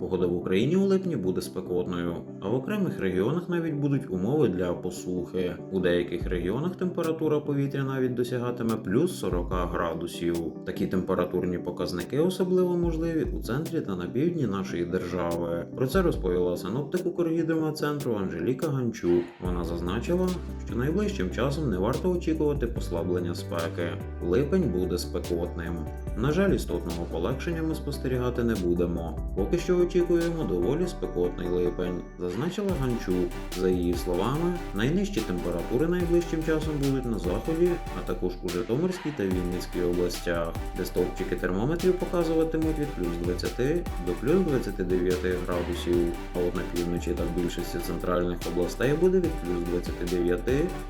Погода в Україні у липні буде спекотною, а в окремих регіонах навіть будуть умови для посухи. У деяких регіонах температура повітря навіть досягатиме плюс 40 градусів. Такі температурні показники особливо можливі у центрі та на півдні нашої держави. Про це розповіла синоптик Укргідрометцентру Анжеліка Ганчук. Вона зазначила, що найближчим часом не варто очікувати послаблення спеки. Липень буде спекотним. На жаль, істотного полегшення ми спостерігати не будемо. Поки що очікуємо доволі спекотний липень, зазначила Ганчук. За її словами, найнижчі температури найближчим часом будуть на заході, а також у Житомирській та Вінницькій областях, де стовпчики термометрів показуватимуть від плюс 20 до плюс 29 градусів. А от на півночі та в більшості центральних областей буде від плюс 29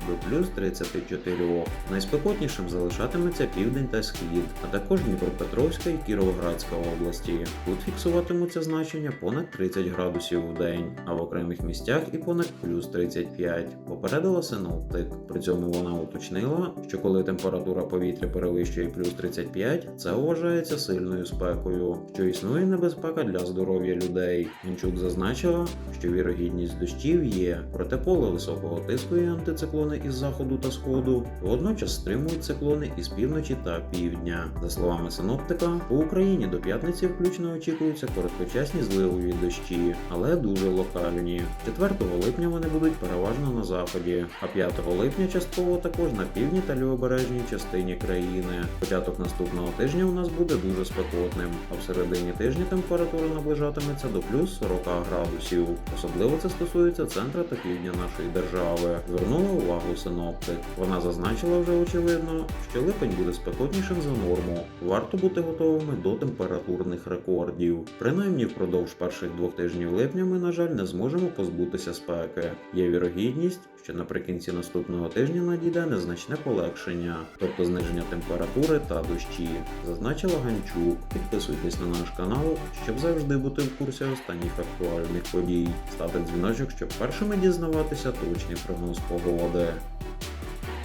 до плюс 34. Найспекотнішим залишатиметься південь та схід, а також Дніпропетровська і Кіровоградська області. Тут фіксуватимуться значення понад 30 градусів в день, а в окремих місцях і понад плюс 35. Попередила синоптик. При цьому вона уточнила, що коли температура повітря перевищує плюс 35, це вважається сильною спекою, що існує небезпека для здоров'я людей. Гінчук зазначила, що вірогідність дощів є, проте поле високого тиску і антициклони із заходу та сходу водночас стримують циклони із півночі та півдня. За словами синоптика, по Україні до п'ятниці включно очікуються короткочасні зливові дощі, але дуже локальні. 4 липня вони будуть переважно на заході, а 5 липня частково також на півдні та лівобережній частині країни. Початок наступного тижня у нас буде дуже спекотним, а в середині тижня температура наближатиметься до плюс 40 градусів. Особливо це стосується центра та півдня нашої держави. Звернула увагу синоптик. Вона зазначила вже очевидно, що липень буде спекотнішим за норму. Варто бути готовими до температурних рекордів. Принаймні впродовж перших двох тижнів липня ми, на жаль, не зможемо позбутися спеки. Є вірогідність, що наприкінці наступного тижня надійде незначне полегшення, тобто зниження температури та дощі, зазначила Ганчук. Підписуйтесь на наш канал, щоб завжди бути в курсі останніх актуальних подій. Ставте дзвіночок, щоб першими дізнаватися точний прогноз погоди.